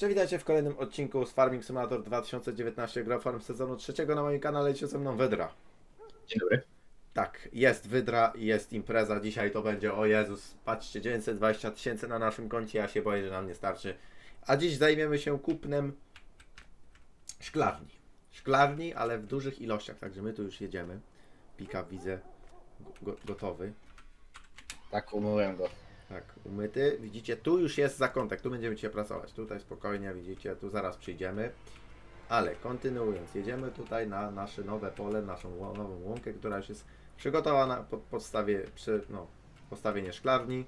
Cześć, witajcie w kolejnym odcinku z Farming Simulator 2019 Gra Farm sezonu trzeciego na moim kanale. Jest ze mną Wydra. Dzień dobry. Tak, jest Wydra i jest impreza. Dzisiaj to będzie, o Jezus, patrzcie, 920 tysięcy na naszym koncie. Ja się boję, że nam nie starczy. A dziś zajmiemy się kupnem szklarni. Szklarni, ale w dużych ilościach. Także my tu już jedziemy. Pick-up widzę go, gotowy. Tak, umyłem go. Tak, umyty. Widzicie, tu już jest zakątek, tu będziemy dzisiaj pracować. Tutaj spokojnie, widzicie, tu zaraz przyjdziemy. Ale kontynuując, jedziemy tutaj na nasze nowe pole, naszą nową łąkę, która już jest przygotowana pod podstawie, przy, no, postawienie szklarni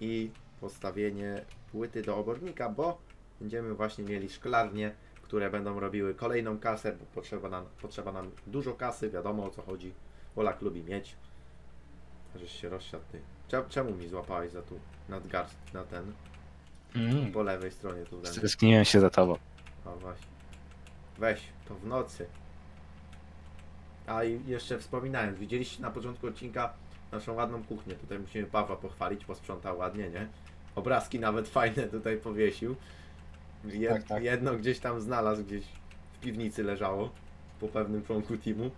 i postawienie płyty do obornika, bo będziemy właśnie mieli szklarnie, które będą robiły kolejną kasę, bo potrzeba nam, potrzeba nam dużo kasy, wiadomo o co chodzi. Polak lubi mieć. Żeś się rozsiadł ty. Cze- Czemu mi złapałeś za tu nadgarst na ten? Mm. Po lewej stronie tu ten. Się za tobą. O właśnie. Weź, to w nocy. A i jeszcze wspominając, widzieliście na początku odcinka naszą ładną kuchnię. Tutaj musimy Pawła pochwalić, posprzątał ładnie, nie? Obrazki nawet fajne tutaj powiesił. Jed, Tak, tak. Jedno gdzieś tam znalazł, gdzieś w piwnicy leżało. Po pewnym członku teamu.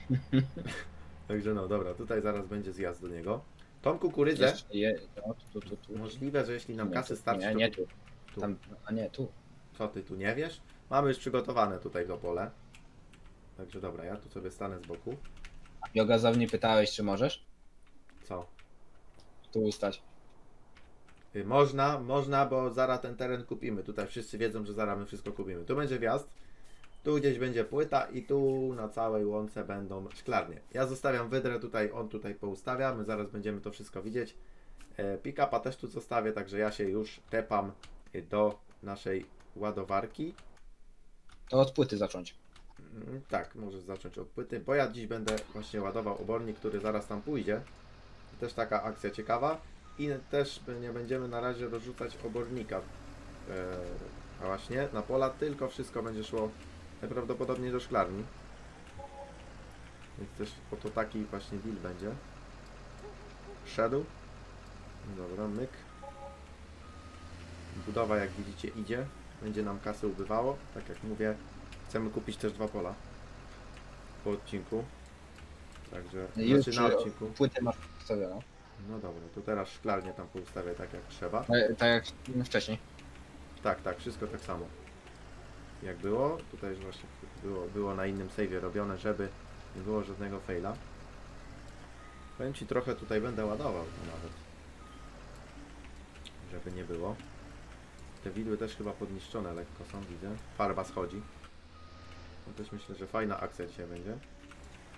Także no dobra, tutaj zaraz będzie zjazd do niego. Tą kukurydzę, Jeszcze je, no, tu, tu, tu. możliwe, że jeśli nam Nie, kasy tu- starczy, Nie, to nie tu. tu. Tam, a nie, tu. Co ty tu nie wiesz? Mamy już przygotowane tutaj to pole. Także dobra, ja tu sobie stanę z boku. Biogazowni pytałeś, czy możesz? Co? Tu ustać. Y, Można, można, bo zaraz ten teren kupimy. Tutaj wszyscy wiedzą, że zaraz my wszystko kupimy. Tu będzie wjazd, tu gdzieś będzie płyta i tu na całej łące będą szklarnie. Ja zostawiam wydrę tutaj, on tutaj poustawia, my zaraz będziemy to wszystko widzieć. E, Pick-upa też tu zostawię, także ja się już tepam do naszej ładowarki. To od płyty zacząć. Mm, Tak, możesz zacząć od płyty, bo ja dziś będę właśnie ładował obornik, który zaraz tam pójdzie. Też taka akcja ciekawa. I też nie będziemy na razie rozrzucać obornika e, a właśnie na pola, tylko wszystko będzie szło najprawdopodobniej do szklarni. Więc też oto taki właśnie deal będzie. Szedł. Dobra, myk. Budowa jak widzicie idzie. Będzie nam kasy ubywało. Tak jak mówię, chcemy kupić też dwa pola po odcinku. Także Już znaczy na przy- odcinku. Płytę masz ustawioną. No dobra, to teraz szklarnię tam poustawię tak jak trzeba. Tak, tak jak wcześniej. Tak, tak, wszystko tak samo. Jak było, tutaj właśnie było, było na innym save'ie robione, żeby nie było żadnego faila. Powiem Ci, trochę tutaj będę ładował nawet. Żeby nie było. Te widły też chyba podniszczone lekko są, widzę. Farba schodzi. No też myślę, że fajna akcja dzisiaj będzie.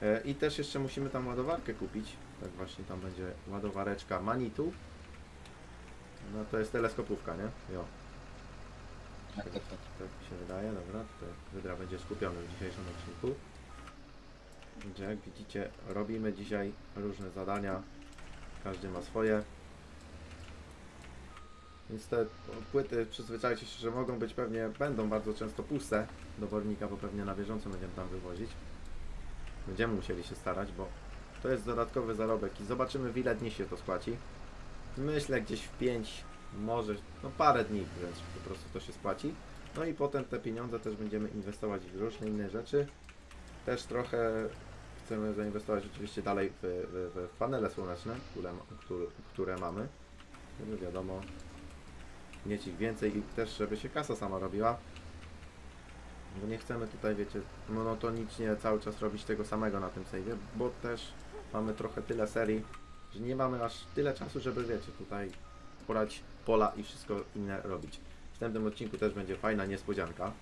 E, I też jeszcze musimy tam ładowarkę kupić. Tak właśnie tam będzie ładowareczka Manitu. No to jest teleskopówka, nie? Jo. Tak, tak, tak. Tak mi się wydaje, dobra. Tutaj Wydra będzie skupiony w dzisiejszym odcinku. Gdzie jak widzicie, robimy dzisiaj różne zadania. Każdy ma swoje. Więc te płyty przyzwyczajcie się, że mogą być pewnie, będą bardzo często puste do wornika, bo pewnie na bieżąco będziemy tam wywozić. Będziemy musieli się starać, bo to jest dodatkowy zarobek i zobaczymy w ile dni się to spłaci. Myślę gdzieś w 5, może no parę dni wręcz po prostu to się spłaci. No i potem te pieniądze też będziemy inwestować w różne inne rzeczy. Też trochę chcemy zainwestować oczywiście dalej w, w, w panele słoneczne, które, które, które mamy. Żeby wiadomo, mieć ich więcej i też żeby się kasa sama robiła. Bo nie chcemy tutaj, wiecie, monotonicznie cały czas robić tego samego na tym save'ie, bo też mamy trochę tyle serii, że nie mamy aż tyle czasu, żeby wiecie, tutaj porać pola i wszystko inne robić. W następnym odcinku też będzie fajna niespodzianka.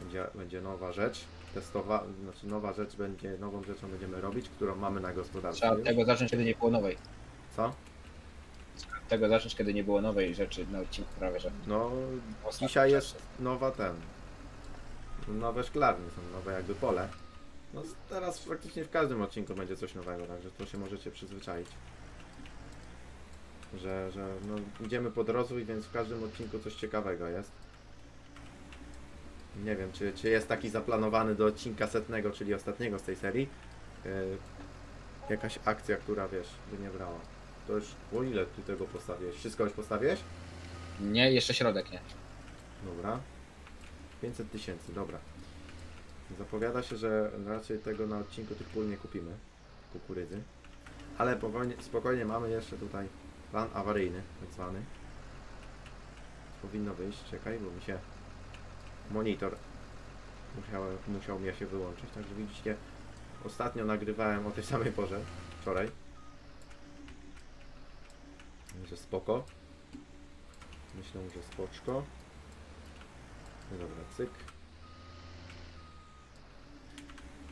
Będzie, będzie nowa rzecz testowa, znaczy nowa rzecz będzie, nową rzeczą będziemy robić, którą mamy na gospodarstwie. Trzeba od tego zacząć, kiedy nie było nowej. Co? Od tego zacząć, kiedy nie było nowej rzeczy na odcinku prawie, że. No, dzisiaj jest nowa ten. Nowe szklarnie są, nowe jakby pole. No teraz praktycznie w każdym odcinku będzie coś nowego, także to się możecie przyzwyczaić. Że, że no, idziemy pod rozwój, więc w każdym odcinku coś ciekawego jest. Nie wiem, czy, czy jest taki zaplanowany do odcinka setnego, czyli ostatniego z tej serii. Yy, jakaś akcja, która wiesz, by nie brała. To już, o ile ty tego postawiłeś? Wszystko już postawiłeś? Nie, jeszcze środek nie. Dobra. 500 tysięcy, dobra. Zapowiada się, że raczej tego na odcinku tych pól nie kupimy. Kukurydzy. Ale spokojnie, spokojnie mamy jeszcze tutaj plan awaryjny, tak zwany. Powinno wyjść, czekaj, bo mi się monitor musiał, musiał mi się wyłączyć. Także widzicie, ostatnio nagrywałem o tej samej porze, wczoraj. Że spoko. Myślę, że spoczko. No Dobra, cyk.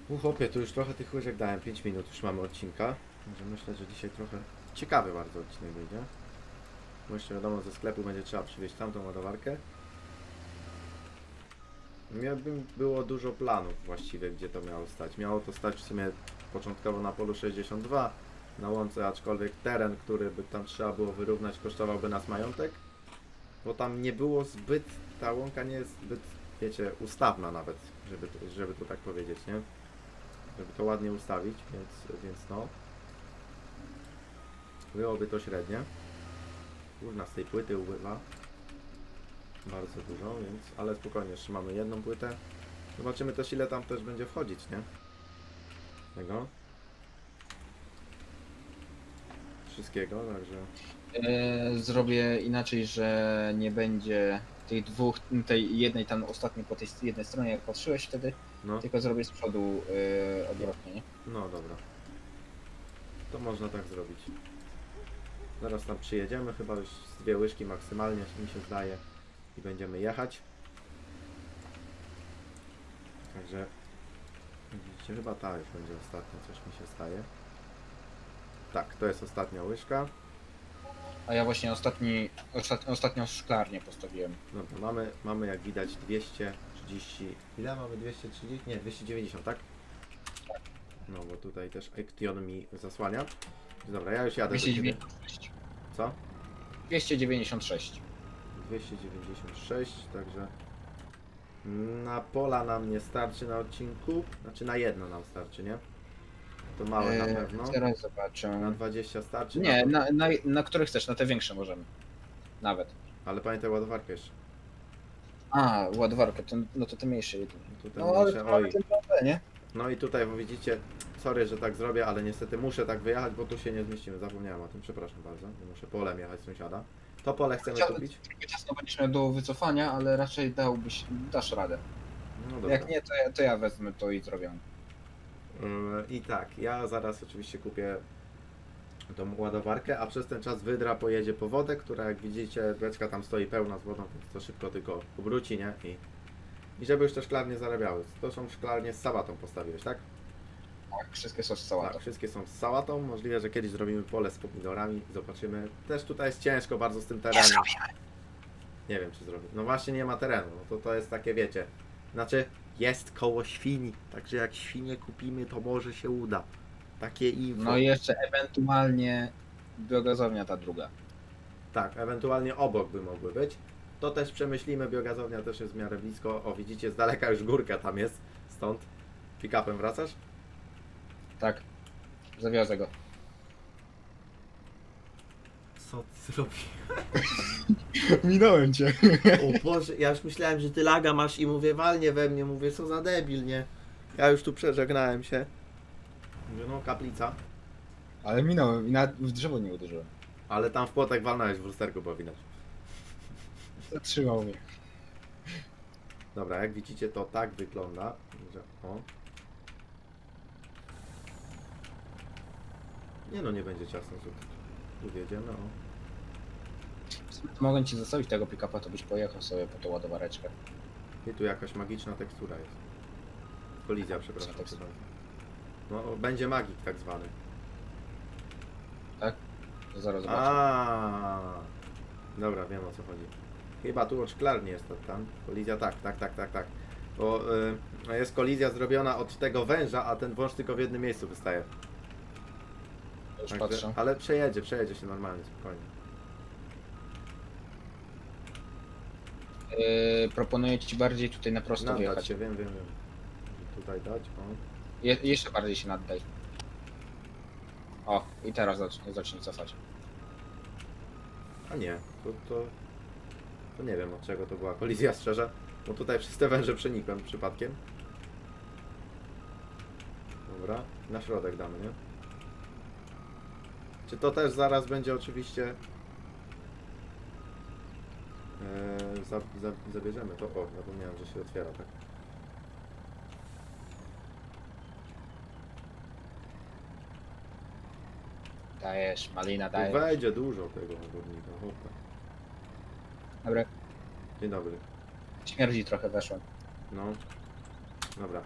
Uchopie, tu już trochę tych łyżek dałem, 5 minut już mamy odcinka. Także myślę, że dzisiaj trochę ciekawy bardzo odcinek wyjdzie. Bo jeszcze wiadomo, ze sklepu będzie trzeba przywieźć tamtą ładowarkę. Miałbym było dużo planów właściwie, gdzie to miało stać. Miało to stać w sumie początkowo na polu 62 na łące, aczkolwiek teren, który by tam trzeba było wyrównać, kosztowałby nas majątek. Bo tam nie było zbyt, ta łąka nie jest zbyt, wiecie, ustawna nawet, żeby, żeby to tak powiedzieć, nie? Żeby to ładnie ustawić, więc, więc no. Byłoby to średnie. Kurna, z tej płyty ubywa. Bardzo dużo, więc, ale spokojnie, jeszcze mamy jedną płytę. Zobaczymy też ile tam też będzie wchodzić, nie? Tego. Wszystkiego, także... E, zrobię inaczej, że nie będzie tych dwóch, tej jednej tam ostatniej po tej jednej stronie, jak patrzyłeś wtedy, No, tylko zrobię z przodu e, odwrotnie, nie? no dobra. To można tak zrobić. Zaraz tam przyjedziemy, chyba już z dwie łyżki maksymalnie mi się zdaje i będziemy jechać. Także widzicie, chyba ta już będzie ostatnia, coś mi się staje. Tak, to jest ostatnia łyżka. A ja właśnie ostatni, ostat, ostatnią szklarnię postawiłem. Dobra, mamy, mamy jak widać 230. Ile mamy 230? Nie, 290, tak? No bo tutaj też Ection mi zasłania. Dobra, ja już jadę. do ciebie. 296. Co? 296. 296, także na pola nam nie starczy na odcinku. Znaczy na jedno nam starczy, nie? To małe na E, pewno. Teraz Na zobaczę. 20 starczy. Nie, na... na, na, na które chcesz, na te większe możemy. Nawet. Ale pamiętaj ładowarkę jeszcze. A, ładowarkę, to, no to te mniejsze. Tutaj No ale mniejsze. to mamy Oj. ten plan, nie? No i tutaj bo widzicie, sorry, że tak zrobię, ale niestety muszę tak wyjechać, bo tu się nie zmieścimy. Zapomniałem o tym, przepraszam bardzo. Nie muszę polem jechać sąsiada. To pole chcemy kupić? Trochę ciasno będziesz miał do wycofania, ale raczej dałbyś, dasz radę. No dobra. Jak nie, to ja, to ja wezmę to i zrobię. Yy, I tak, ja zaraz oczywiście kupię tą ładowarkę, a przez ten czas wydra pojedzie po wodę, która jak widzicie beczka tam stoi pełna z wodą, więc to szybko tylko obróci, nie? I, I żeby już te szklarnie zarabiały. To są szklarnie z sałatą postawiłeś, tak? Tak, wszystkie są z sałatą. Tak, wszystkie są z sałatą. Możliwe, że kiedyś zrobimy pole z pomidorami. Zobaczymy. Też tutaj jest ciężko bardzo z tym terenem. Nie wiem, czy zrobię. No właśnie nie ma terenu. No to to jest takie, wiecie. Znaczy, jest koło świni. Także jak świnie kupimy, to może się uda. Takie info. No i jeszcze ewentualnie biogazownia ta druga. Tak, ewentualnie obok by mogły być. To też przemyślimy. Biogazownia też jest w miarę blisko. O, widzicie, z daleka już górka tam jest. Stąd. Pick-upem wracasz? Tak. Zawiozę go. Co ty zrobisz? Minąłem cię. O Boże, ja już myślałem, że ty laga masz i mówię, walnie we mnie, mówię, co za debil, nie? Ja już tu przeżegnałem się. Mówię, no kaplica, Ale minąłem i nawet w drzewo nie uderzyłem. ale tam w płotek walnąłeś w lusterku, bo widać. Zatrzymał mnie. Dobra, jak widzicie, to tak wygląda, że o. Nie no, nie będzie ciasno, tu, tu wjedziemy, o. Mogę ci zostawić tego pick-upa, to byś pojechał sobie po tą ładowareczkę. I tu jakaś magiczna tekstura jest. Kolizja, przepraszam. Co? No, będzie magik tak zwany. To zaraz zobaczę. A, Dobra, wiem o co chodzi. Chyba tu od szklarni jest to tam. Kolizja, tak, tak, tak, tak, tak. Bo y, jest kolizja zrobiona od tego węża, a ten wąż tylko w jednym miejscu wystaje. Już Także- patrzę. ale przejedzie, przejedzie się normalnie, spokojnie. Yy, proponuję ci bardziej tutaj na prosto Naddać wjechać. się, wiem, wiem, wiem. Tutaj dać, o. Je, jeszcze bardziej się naddaj. O, i teraz zacznij, zacznij cofać. A nie, to, to To nie wiem od czego to była kolizja szczerze. Bo tutaj przez te węże przenikłem przypadkiem. Dobra, na środek damy, nie? Czy to też zaraz będzie oczywiście... Eee, za, za, zabierzemy to. O, zapomniałem, że się otwiera, tak? Dajesz, malina, Tu dajesz. wejdzie dużo tego ogórnika, hoppa. Dobra, Dzień dobry. śmierdzi trochę weszło. No. Dobra.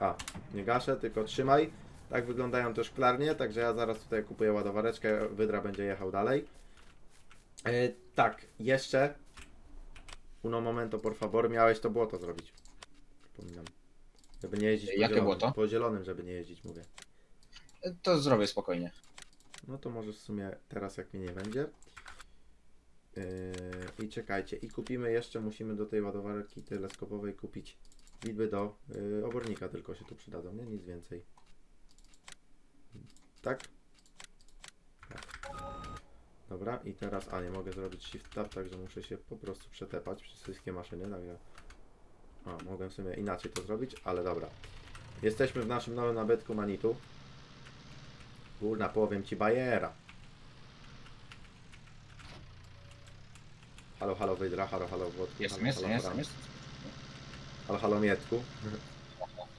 A, nie gaszę, tylko trzymaj. Tak wyglądają te szklarnie, także ja zaraz tutaj kupuję ładowareczkę, Wydra będzie jechał dalej. E, tak, jeszcze. Uno momento, por favor, miałeś to błoto zrobić. Przypominam. Żeby nie jeździć po Jakie zielonym. błoto? Po zielonym, żeby nie jeździć, mówię. To zrobię spokojnie. No to możesz w sumie teraz, jak mnie nie będzie. Yy, I czekajcie, i kupimy jeszcze, musimy do tej ładowarki teleskopowej kupić widły do yy, obornika, tylko się tu przydadzą, nie? Nic więcej. Tak? Tak. Dobra, i teraz, a nie mogę zrobić shift tab, także muszę się po prostu przetepać przez wszystkie maszyny, także... A, mogę w sumie inaczej to zrobić, ale dobra. Jesteśmy w naszym nowym nabytku Manitu. Kurna, powiem ci bajera. Halo, halo Wydra, halo, halo Włodku. Jestem, halo, jestem, halo, jestem. Halo, halo Mietku.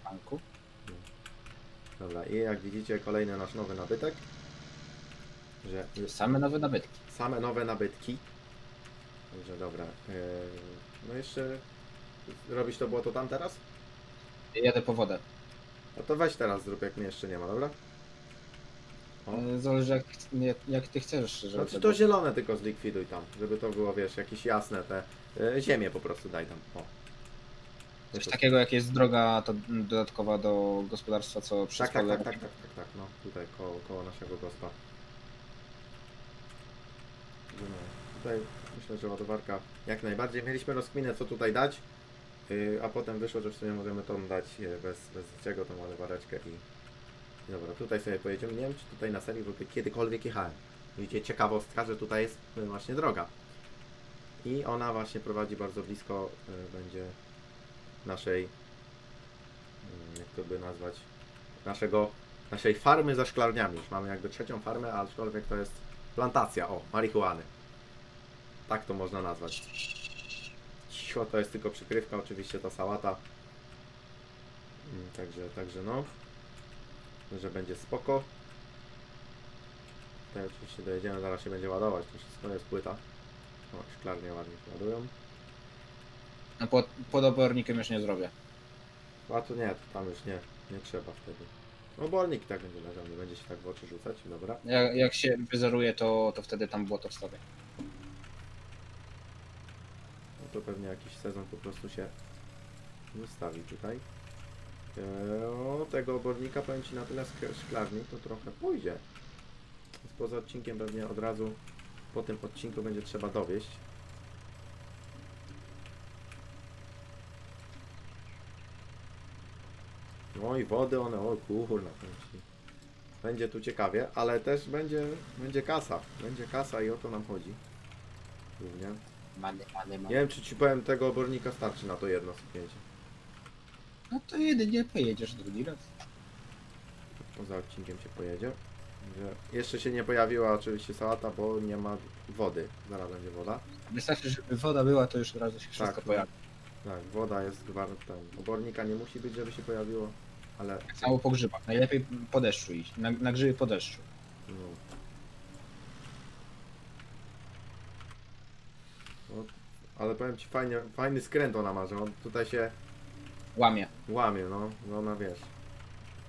Franku. Dobra, i jak widzicie kolejny nasz nowy nabytek. Że Same nowe nabytki. same nowe nabytki. Także dobra. Eee, no jeszcze robisz to było to tam teraz? Jadę po wodę. No to weź teraz zrób jak mnie jeszcze nie ma, dobra? O. E, Zależy jak, jak, jak ty chcesz, żeby Znaczy to to zielone tylko zlikwiduj tam, żeby to było, wiesz, jakieś jasne te e, ziemię po prostu daj tam. O. Coś takiego jak jest droga to dodatkowa do gospodarstwa, co przez Tak, tak, pole tak, tak, tak, tak, tak, no tutaj koło, koło naszego gospa. No, tutaj myślę, że ładowarka jak najbardziej. Mieliśmy rozkminę co tutaj dać, yy, a potem wyszło, że w sumie możemy tą dać yy, bez, bez niczego, tą ładowareczkę i... i Dobra, tutaj sobie pojedziemy. Nie wiem, czy tutaj na serii w ogóle kiedykolwiek jechałem. Widzicie, ciekawostka, że tutaj jest yy, właśnie droga. I ona właśnie prowadzi bardzo blisko, yy, będzie naszej, yy, jak to by nazwać, naszego, naszej farmy za szklarniami. Już mamy jakby trzecią farmę, aczkolwiek to jest plantacja, o, marihuany. Tak to można nazwać. Cicho, to jest tylko przykrywka, oczywiście ta sałata. Mm, Także, także no. Że będzie spoko. Tutaj oczywiście dojedziemy, zaraz się będzie ładować. To wszystko jest płyta. O, szklarnie ładnie się ładują. No pod, pod obornikiem już nie zrobię. A tu nie, to tam już nie, nie trzeba wtedy. Obornik i tak będzie leżał, nie będzie się tak w oczy rzucać, dobra. Jak, jak się wyzeruje, to, to wtedy tam błoto wstawię. No to pewnie jakiś sezon po prostu się zostawi tutaj. Eee, o, tego obornika powiem Ci na tyle sk- szklarni to trochę pójdzie. Więc poza odcinkiem pewnie od razu po tym odcinku będzie trzeba dowieść. No i wody one, o kurna, ci. Będzie tu ciekawie, ale też będzie, będzie kasa. Będzie kasa i o to nam chodzi. Głównie. Nie wiem, czy ci powiem, tego obornika starczy na to jedno seknięcie. No to jedynie pojedziesz drugi raz. Poza odcinkiem się pojedzie. Że jeszcze się nie pojawiła oczywiście sałata, bo nie ma wody. Zaraz będzie woda. Wystarczy, żeby woda była, to już od razu się wszystko Tak, pojawi. Tak, woda jest gwaраntem. Obornika nie musi być, żeby się pojawiło, ale samo po grzybach. Najlepiej po deszczu iść. Na, na grzyby po deszczu. no. No, ale powiem ci fajnie, fajny skręt ona ma, że on tutaj się Łamie. łamie, no, no ona wiesz.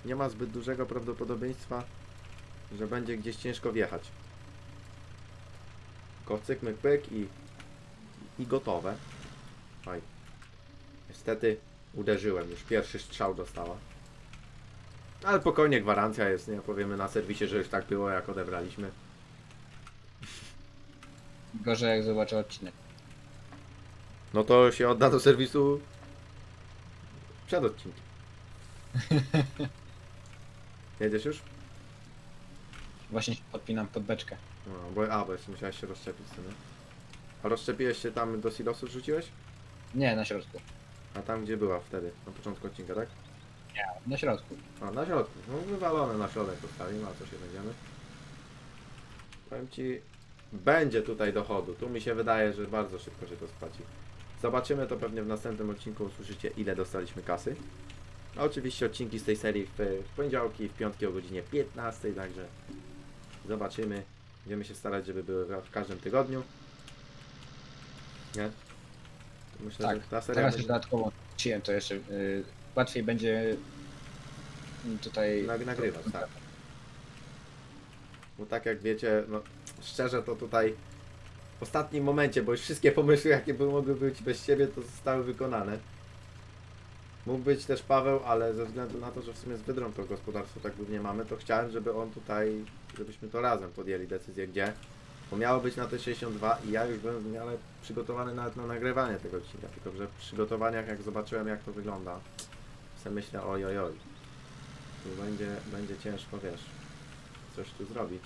Nie ma zbyt dużego prawdopodobieństwa, że będzie gdzieś ciężko wjechać. Tylko cyk, myk, pyk i, i gotowe. Oj. Niestety uderzyłem, już pierwszy strzał dostała. Ale spokojnie, gwarancja jest, nie? Powiemy na serwisie, że już tak było, jak odebraliśmy. Gorzej jak zobaczę odcinek. No to się odda do serwisu przed odcinkiem. Jedziesz już? Właśnie się podpinam pod beczkę. No, bo, a, bo jeszcze musiałeś się rozszczepić sobie. A rozszczepiłeś się tam do silosu rzuciłeś? Nie, na środku. A tam gdzie była wtedy? Na początku odcinka, tak? Na środku. A, na środku. No wywalone na środek postawimy, a co się będziemy? Powiem ci, będzie tutaj dochodu. Tu mi się wydaje, że bardzo szybko się to spłaci. Zobaczymy to pewnie w następnym odcinku, usłyszycie ile dostaliśmy kasy. A oczywiście odcinki z tej serii w, w poniedziałki, w piątki o godzinie 15, także zobaczymy. Będziemy się starać, żeby były w- każdym tygodniu. Nie? Myślę, Tak, że ta seria Teraz będzie... już dodatkowo wróciłem, to jeszcze y, łatwiej będzie y, tutaj... Nag- nagrywać, tak. Bo tak jak wiecie, no szczerze to tutaj w ostatnim momencie, bo już wszystkie pomysły jakie by mogły być bez ciebie to zostały wykonane. Mógł być też Paweł, ale ze względu na to, że w sumie z Wydrą to gospodarstwo tak głównie mamy, to chciałem, żeby on tutaj, żebyśmy to razem podjęli decyzję gdzie. Bo miało być na te 62 i ja już byłem w miarę przygotowany nawet na nagrywanie tego odcinka, tylko że w przygotowaniach jak zobaczyłem jak to wygląda, sobie myślę oj oj oj. Tu będzie, będzie ciężko, wiesz, coś tu zrobić.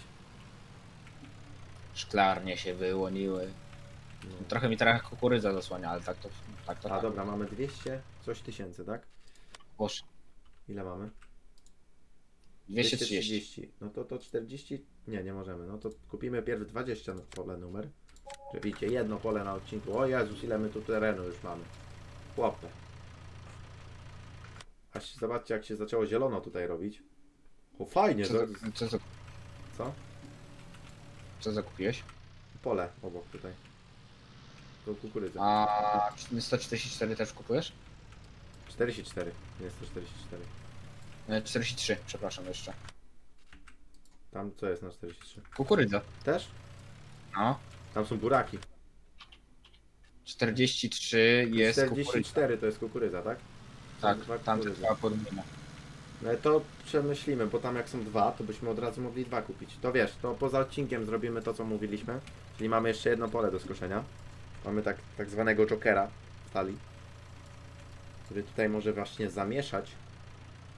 Szklarnie się wyłoniły. No. Trochę mi teraz kukurydza zasłania, ale tak to, tak to A tak. dobra, mamy 200 coś tysięcy, tak? Boże, Ile mamy? 230. No to to 40? Nie, nie możemy. No to kupimy pierw 20 na pole numer. Że widzicie, jedno pole na odcinku. O Jezus, ile my tu terenu już mamy. Chłopie. Aż zobaczcie, jak się zaczęło zielono tutaj robić. O, fajnie, Co, to, co, za, co? co zakupiłeś? Pole obok tutaj. To kukurydza. A 144 też kupujesz? 44, nie 144. E, 43, przepraszam jeszcze. Tam co jest na 43? Kukurydza. Też? No. Tam są buraki. 43 jest kukurydza. 44 to jest kukurydza, tak? Tak, Dwa tam kukurydzy. dwa podmienne. No to przemyślimy, bo tam jak są dwa, to byśmy od razu mogli dwa kupić. To wiesz, to poza odcinkiem zrobimy to, co mówiliśmy. Czyli mamy jeszcze jedno pole do skoszenia. Mamy tak, tak zwanego jokera w talii, który tutaj może właśnie zamieszać.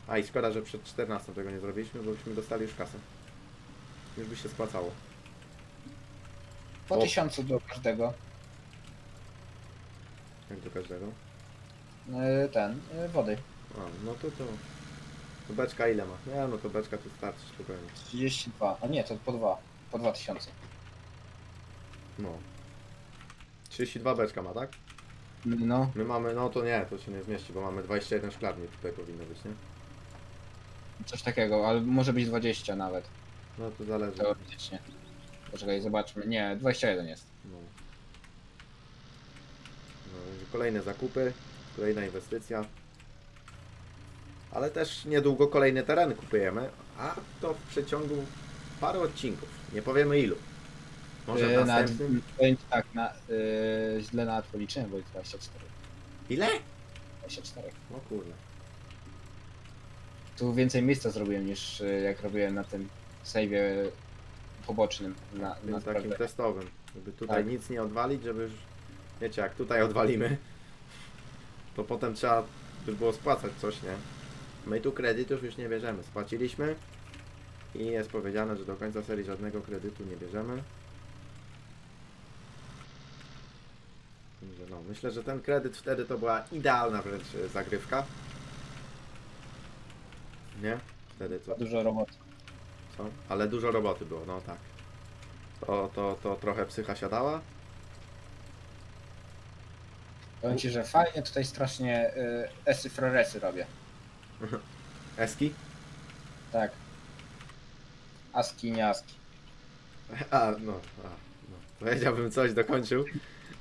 A i szkoda, że przed 14 tego nie zrobiliśmy, bo byśmy dostali już kasę. Już by się spłacało. Po O. 1000 do każdego. Jak do każdego. E, Ten, e, wody. A, no to to. To beczka ile ma? Nie, no to beczka tu starczy spokojnie. 32. A nie, to po dwa. Po 2000. No. 32 beczka ma, tak? No, My mamy, no to nie, to się nie zmieści, bo mamy 21 szklarni tutaj powinno być, nie? coś takiego, ale może być 20 nawet. No to zależy. Teoretycznie. Poczekaj, zobaczmy. Nie, 21 jest. No. No, i kolejne zakupy, kolejna inwestycja. Ale też niedługo kolejny teren kupujemy, a to w przeciągu paru odcinków. Nie powiemy ilu. Może w E, na, następnym. powiem ci tak, na, e, źle nawet policzyłem, bo jest 24. Ile? 24. O kurde. Tu więcej miejsca zrobiłem niż e, jak robiłem na tym save'ie pobocznym. Na, na takim sprawdzenie. testowym. Żeby tutaj Tak. nic nie odwalić, żeby już. Wiecie, jak tutaj odwalimy, to potem trzeba by było spłacać coś, nie? My tu kredytów już nie bierzemy. Spłaciliśmy i jest powiedziane, że do końca serii żadnego kredytu nie bierzemy. No, myślę, że ten kredyt wtedy to była idealna wręcz zagrywka. Nie? Wtedy co? Dużo roboty. Co? Ale dużo roboty było, no tak. To, to, to trochę psycha siadała. Powiem ci, że fajnie tutaj strasznie y, esy floresy robię. Eski? Tak. Aski, nie aski. A, no, a, no. Powiedziałbym coś, dokończył.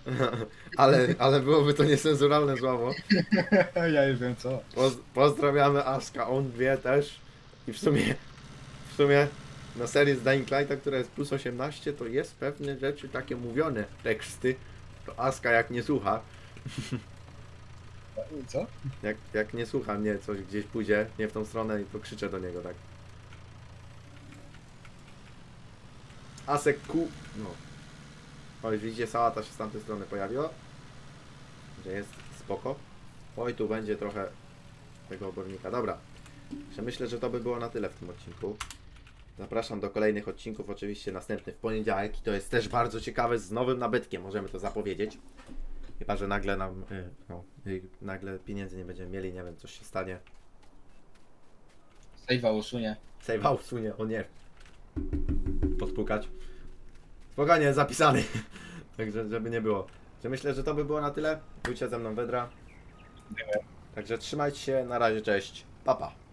ale, ale byłoby to niecenzuralne słowo. ja już wiem co. Poz, pozdrawiamy Aska, on wie też. I w sumie, w sumie na serii z Dying Lighta, która jest plus 18, to jest pewne rzeczy takie mówione, teksty. To Aska jak nie słucha, Co? jak, jak nie słucha mnie, coś gdzieś pójdzie, nie w tą stronę, to krzyczę do niego, tak. Asek Q, no. Oj, widzicie, sałata się z tamtej strony pojawiła. Że jest spoko. Oj, tu będzie trochę tego obornika. Dobra. Że myślę, że to by było na tyle w tym odcinku. Zapraszam do kolejnych odcinków, oczywiście następny w poniedziałek i to jest też bardzo ciekawe z nowym nabytkiem, możemy to zapowiedzieć. Chyba, że nagle nam, y, no, y, nagle pieniędzy nie będziemy mieli, nie wiem, coś się stanie. Save'a usunie. Save'a usunie, o nie. Podpukać. Spokojnie, zapisany. Także, żeby nie było. Że myślę, że to by było na tyle. Bójcie ze mną Wedra. Także trzymajcie się, na razie, cześć. Papa. Pa.